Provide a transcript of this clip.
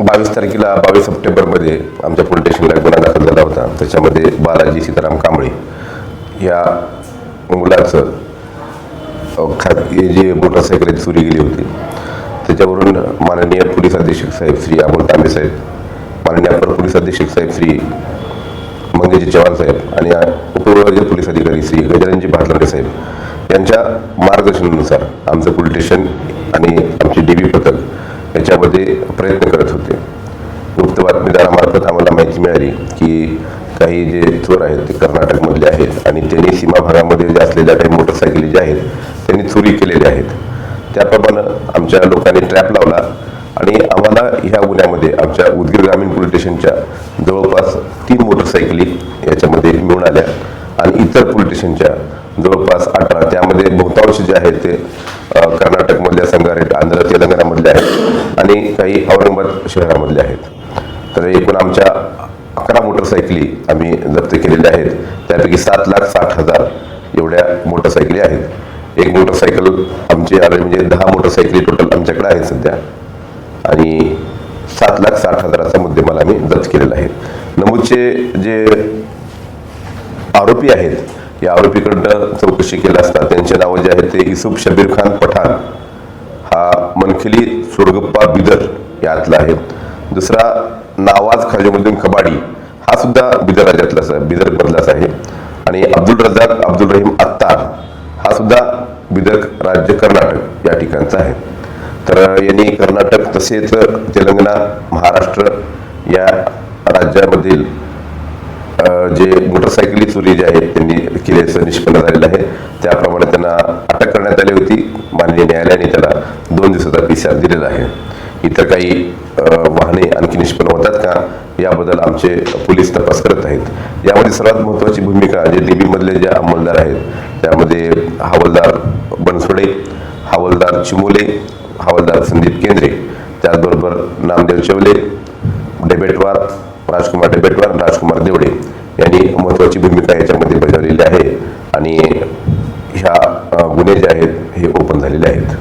बावीस तारखेला बावीस सप्टेंबरमध्ये आमच्या पोलीस स्टेशनला गुन्हा दाखल झाला होता. त्याच्यामध्ये बालाजी सीताराम कांबळे या मुलाचं खा जे मोटरसायकल चोरी गेली होती. त्याच्यावरून माननीय पोलीस अधीक्षक साहेब श्री अमोल तांबे साहेब माननीय अपर पोलीस अधीक्षक साहेब श्री मंगेश चव्हाण साहेब आणि उपविभागीय पोलीस अधिकारी श्री गजाननजी भातलांडे साहेब यांच्या मार्गदर्शनानुसार आमचं पोलीस स्टेशन आणि आमची डी बी पथक याच्यामध्ये प्रयत्न करत होते. गुप्त बातमीदारामार्फत आम्हाला माहिती मिळाली की काही जे चोर आहेत ते कर्नाटकमधले आहेत आणि त्यांनी सीमा भागामध्ये जे असलेल्या काही मोटरसायकली ज्या आहेत त्यांनी चोरी केलेल्या आहेत. त्याप्रमाणे आमच्या लोकांनी ट्रॅप लावला आणि आम्हाला ह्या गुन्ह्यामध्ये आमच्या उदगीर ग्रामीण पोलीस स्टेशनच्या जवळपास तीन मोटरसायकली याच्यामध्ये मिळून आल्या आणि इतर पोलीस स्टेशनच्या जवळपास अठरा. त्यामध्ये बहुतांश जे आहेत ते अ, आंध्र तेलंगणामधले आहेत आणि काही औरंगाबाद शहरामधले आहेत. तर एकूण आमच्या अकरा मोटरसायकली आम्ही जप्त केलेल्या आहेत. त्यापैकी सात लाख साठ हजार एवढ्या मोटरसायकली आहेत. एक मोटरसायकल आमची म्हणजे दहा मोटरसायकली टोटल आमच्याकडे आहेत सध्या. आणि सात लाख साठ हजाराचा मुद्देमाल आम्ही जप्त केलेला आहे. नमूदचे जे आरोपी आहेत या आरोपीकडनं चौकशी केली असता त्यांचे नावं जे आहेत ते युसुफ शबीर खान पठाण मनखिली सुरगप्पा बिदर यातला आहे. दुसरा नावाज खाजमुद्दीन कबाडी हा सुद्धा बिदर राज्यातलाच आहे बिदर मधलाच आहे. आणि अब्दुल रजाक अब्दुल रहीम अत्तार हा सुद्धा बिदर राज्य कर्नाटक या ठिकाणचा आहे. तर यांनी कर्नाटक तसेच तेलंगणा महाराष्ट्र या राज्यामधील जे मोटरसायकली चोरी जे आहे त्यांनी केल्याचं निष्पन्न झालेलं आहे. त्याप्रमाणे अटक करण्यात आली होती माननीय न्यायालयाने त्याला दोन दिवसाचा पी दिलेला आहे. इतर काही वाहने आणखी निष्पन्न होतात का याबद्दल आमचे पोलीस तपास करत आहेत. यामध्ये सर्वात महत्त्वाची भूमिका जे डी जे अंमलदार आहेत त्यामध्ये हवालदार बनसोडे हवालदार चिमोले हवालदार संदीप केंद्रे त्याचबरोबर नामदेव चवले डेबेटवार राजकुमार डेबेटवार राजकुमार देवडे यांनी महत्त्वाची भूमिका याच्यामध्ये प्रचारलेली आहे. आणि ह्या गुन्हे जे आहेत हे ओपन झालेले आहेत.